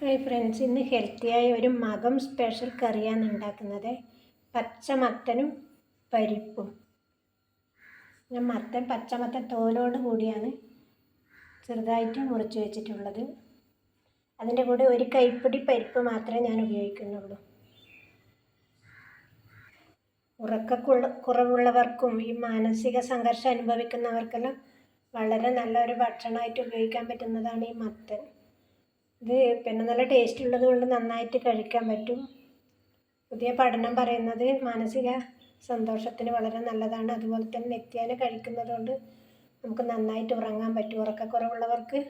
Hi friends ഇന്ന് ഹെൽത്തിയായ ഒരു മകം സ്പെഷ്യൽ കറിയാണ് ഉണ്ടാക്കുന്നത്. പച്ചമത്തനും പരിപ്പും. ഞാൻ മത്തൻ പച്ചമത്തൻ തോലോട് കൂടിയാണ് ചെറുതായിട്ട് മുറിച്ച് വെച്ചിട്ടുള്ളത്. അതിന്റെ കൂടെ ഒരു കൈപ്പിടി പരിപ്പ് മാത്രമേ ഞാൻ ഉപയോഗിക്കുന്നുള്ളൂ. ഉറക്കക്കുള്ള കുറവുള്ളവർക്കും ഈ മാനസിക സംഘർഷം അനുഭവിക്കുന്നവർക്കെല്ലാം വളരെ നല്ലൊരു ഭക്ഷണമായിട്ട് ഉപയോഗിക്കാൻ പറ്റുന്നതാണ് ഈ മത്തൻ. ഇത് പിന്നെ നല്ല ടേസ്റ്റ് ഉള്ളത് കൊണ്ട് നന്നായിട്ട് കഴിക്കാൻ പറ്റും. പുതിയ പഠനം പറയുന്നത് മാനസിക സന്തോഷത്തിന് വളരെ നല്ലതാണ്. അതുപോലെ തന്നെ നിത്യേന കഴിക്കുന്നത് കൊണ്ട് നമുക്ക് നന്നായിട്ട് ഉറങ്ങാൻ പറ്റും. ഉറക്കക്കുറവുള്ളവർക്ക്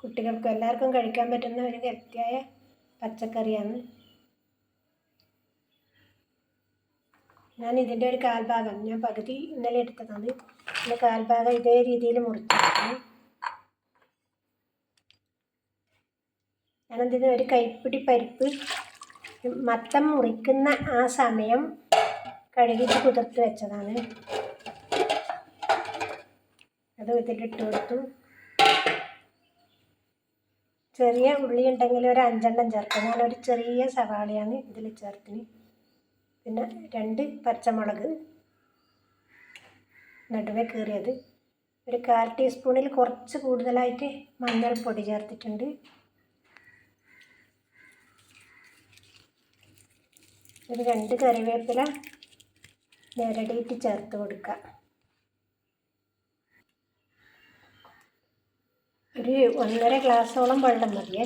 കുട്ടികൾക്കും എല്ലാവർക്കും കഴിക്കാൻ പറ്റുന്ന ഒരു ഹെൽത്തിയായ പച്ചക്കറിയാണ്. ഞാൻ ഇതിന്റെ ഒരു കാൽഭാഗം ഞാൻ പകുതി ഇന്നലെ എടുത്തതാണ്. ഇതിന്റെ കാൽഭാഗം ഇതേ രീതിയിൽ മുറിച്ചെടുക്കണം. ഞാനതിന് ഒരു കൈപ്പിടി പരിപ്പ് മത്തം മുറിക്കുന്ന ആ സമയം കഴുകിയിട്ട് കുതിർത്ത് വെച്ചതാണ്. അത് ഇതിലിട്ട് കൊടുത്തു. ചെറിയ ഉള്ളി ഉണ്ടെങ്കിൽ ഒരു അഞ്ചെണ്ണം ചേർക്കാം. ഞാനൊരു ചെറിയ സവാളയാണ് ഇതിൽ ചേർത്തിന് പിന്നെ രണ്ട് പച്ചമുളക് നടുവേ കീറിയത്. ഒരു കാൽ ടീസ്പൂണിൽ കുറച്ച് കൂടുതലായിട്ട് മഞ്ഞൾപ്പൊടി ചേർത്തിട്ടുണ്ട്. ഒരു രണ്ട് കറിവേപ്പില നിരടിയിട്ട് ചേർത്ത് കൊടുക്കുക. ഒരു ഒന്നര ഗ്ലാസ്സോളം വെള്ളം മതിയേ.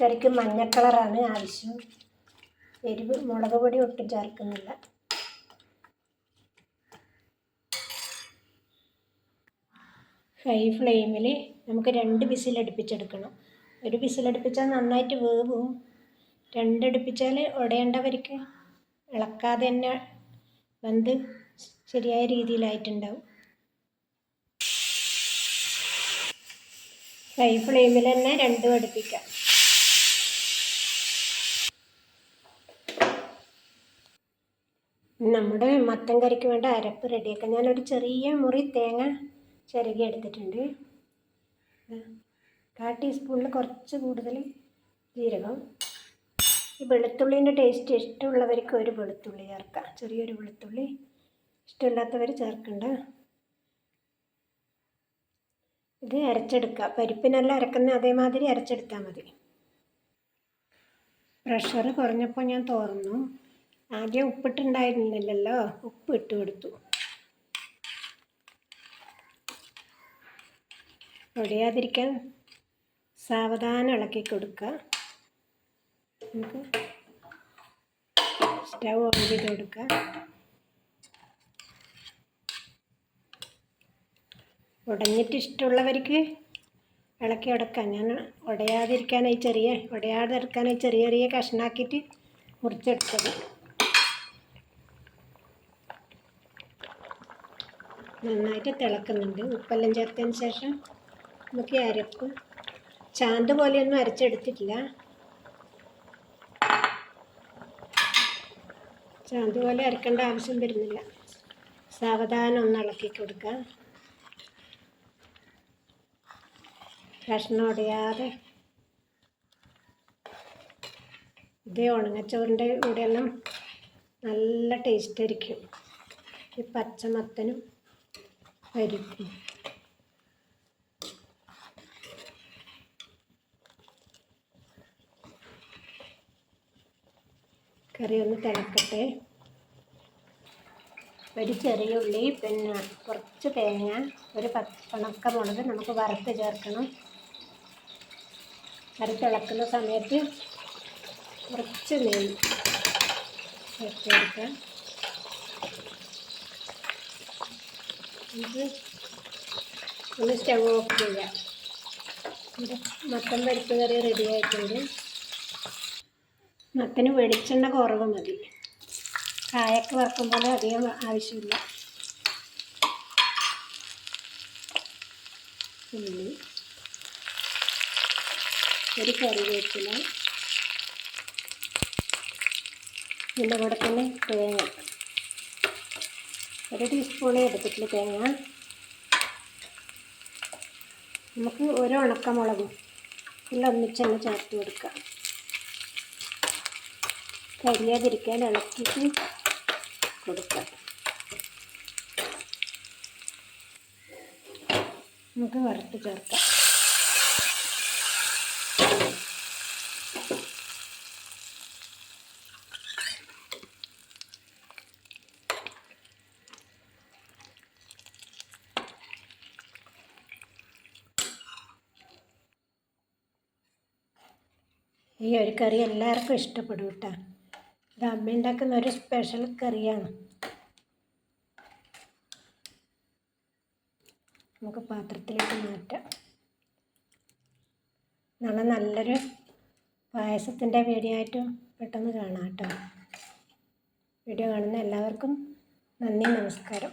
കറിക്ക് മഞ്ഞ കളറാണ് ആവശ്യം. എരിവ് മുളക് പൊടി ഒട്ടും ചേർക്കുന്നില്ല. ഹൈ ഫ്ലെയിമിൽ നമുക്ക് രണ്ട് വിസിലടുപ്പിച്ചെടുക്കണം ഒരു വിസിലടുപ്പിച്ചാൽ നന്നായിട്ട് വേവും. രണ്ടടുപ്പിച്ചാൽ ഉടയേണ്ടവർക്ക് ഇളക്കാതെ തന്നെ വെന്ത് ശരിയായ രീതിയിലായിട്ടുണ്ടാവും. ഹൈ ഫ്ലെയിമിൽ തന്നെ രണ്ടും അടുപ്പിക്കാം. നമ്മുടെ മത്തൻ കറിക്ക് വേണ്ട അരപ്പ് റെഡിയാക്കാം. ഞാനൊരു ചെറിയ മുറി തേങ്ങ ചിരകി എടുത്തിട്ടുണ്ട്. കാ ടീസ്പൂണിൽ കുറച്ച് കൂടുതൽ ജീരകം. ഈ വെളുത്തുള്ളീന്റെ ടേസ്റ്റ് ഇഷ്ടമുള്ളവർക്ക് ഒരു വെളുത്തുള്ളി ചേർക്കാം. ചെറിയൊരു വെളുത്തുള്ളി ഇഷ്ടമില്ലാത്തവർ ചേർക്കണ്ട. ഇത് അരച്ചെടുക്കുക പരിപ്പിനെല്ലാം അരക്കുന്ന അതേമാതിരി അരച്ചെടുത്താൽ മതി. പ്രഷർ കുറഞ്ഞപ്പോൾ ഞാൻ തോർന്നു. ആദ്യം ഉപ്പിട്ടുണ്ടായിരുന്നില്ലല്ലോ. ഉപ്പ് ഇട്ട് കൊടുത്തു. ഒടിയാതിരിക്കാൻ സാവധാനം ഇളക്കി കൊടുക്കുക. നമുക്ക് സ്റ്റൗ ഓൺ ചെയ്ത് കൊടുക്കുക. ഉടഞ്ഞിട്ട് ഇഷ്ടമുള്ളവർക്ക് ഇളക്കി ഉടക്കാം. ഞാൻ ഉടയാതിരിക്കാനായി ചെറിയ ഉടയാതിരിക്കാനായി ചെറിയ ചെറിയ കഷ്ണാക്കിയിട്ട് മുറിച്ചെടുത്തത്. നന്നായിട്ട് തിളക്കുന്നുണ്ട്. ഉപ്പെല്ലാം ചേർത്തതിന് ശേഷം നമുക്ക് അരക്കും. ചാന്ത് പോലെയൊന്നും അരച്ചെടുത്തിട്ടില്ല. ചാന്ത് പോലെ അരക്കേണ്ട ആവശ്യം വരുന്നില്ല. സാവധാനം ഒന്ന് ഇളക്കി കൊടുക്കുക. കഷ്ണം ഉടയാതെ. ഇതേ ഉണങ്ങച്ചോറിന്റെ കൂടെയെല്ലാം നല്ല ടേസ്റ്റ് ആയിരിക്കും. ഈ പച്ചമത്തനും പരിപ്പും. കറി ഒന്ന് തിളക്കട്ടെ. ഒരു ചെറിയ ഉള്ളി പിന്നെ കുറച്ച് തേങ്ങ ഒരു പണക്ക മുളക് നമുക്ക് വറുത്ത് ചേർക്കണം. കറി തിളക്കുന്ന സമയത്ത് കുറച്ച് നെയ്യ് ചേർത്തെടുക്കാം നമുക്ക് ഒന്ന് സ്റ്റവ് ഓഫ് ചെയ്യാം. മത്തൻ പരിപ്പ് കറി റെഡി ആയിട്ടുണ്ട്. മത്തന് വെളിച്ചെണ്ണ കുറവ് മതി. കായൊക്കെ വറക്കുമ്പോൾ അധികം ആവശ്യമില്ല. ഉള്ളി ഒരു കറിവേപ്പില ഇതിന്റെ കൂടെ തന്നെ തേങ്ങ. ഒരു ടീസ്പൂണേ എടുത്തിട്ടുള്ള തേങ്ങ. നമുക്ക് ഒരു ഉണക്കമുളകും. എല്ലാം ഒന്നിച്ച് ചേർത്ത് കൊടുക്കാം കരിയാതിരിക്കാൻ ഇളക്കിയിട്ട് കൊടുക്കാം. നമുക്ക് വറുത്ത് ചേർക്കാം. ഈ ഒരു കറി എല്ലാവർക്കും ഇഷ്ടപ്പെടും കേട്ടോ. ഇത് അമ്മ ഉണ്ടാക്കുന്ന ഒരു സ്പെഷ്യൽ കറിയാണ്. നമുക്ക് പാത്രത്തിലേക്ക് മാറ്റാം. നാളെ നല്ലൊരു പായസത്തിന്റെ വീഡിയോ ആയിട്ട് പെട്ടെന്ന് കാണാം കേട്ടോ. വീഡിയോ കാണുന്ന എല്ലാവർക്കും നന്ദി നമസ്കാരം.